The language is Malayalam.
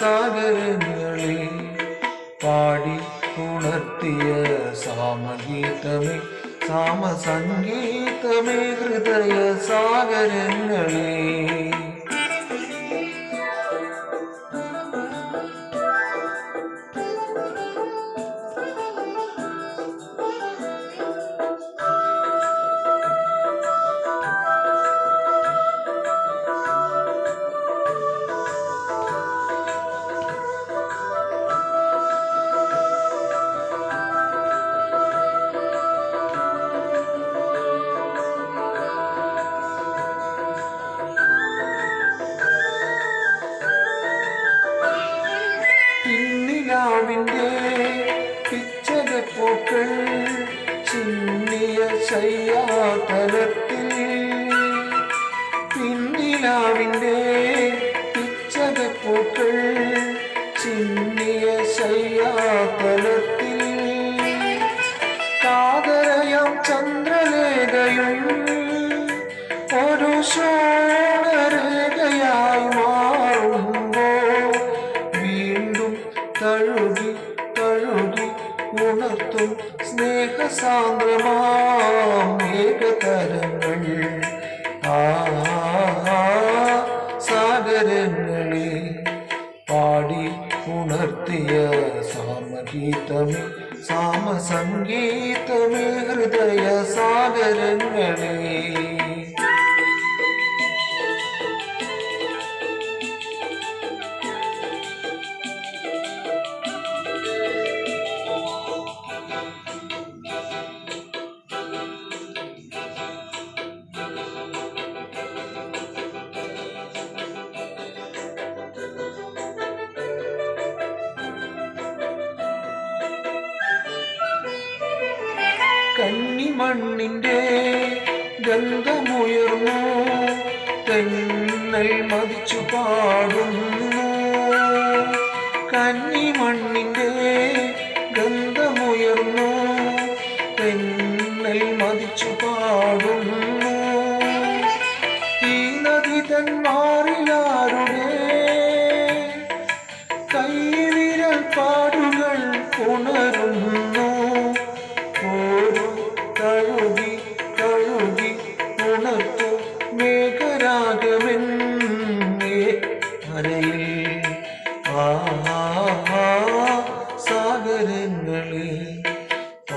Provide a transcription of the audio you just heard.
സാഗരങ്ങളെ പാടി ഉണർത്തിയ സാമഗീതമേ സാമസംഗീതമേ ഹൃദയ സാഗരങ്ങളെ. ശയ്യാതലത്തിൽ പിന്നിലാവിന്റെ പിച്ചകപ്പൂക്കൾ ചിന്നിയ ശയ്യാതലത്തിൽ കാതരയം ചന്ദ്രലേഖയും ഒരു ശോണരേഖയായി മാറുമ്പോൾ വീണ്ടും തഴുകി തഴുകി ഉണർത്തും സ്നേഹസാന്ദ്രമാം മേഘതരങ്ങൾ ആ സാഗരങ്ങളെ പാടി ഉണർത്തിയ സാമഗീതമേ സാമസംഗീതമേ ഹൃദയ സാഗരങ്ങളെ കന്നിമണ്ണിന്റെ ഗന്ധമുയർന്നു തെന്നൽ മതിച്ചു പാടുന്നു. കന്നിമണ്ണിന്റെ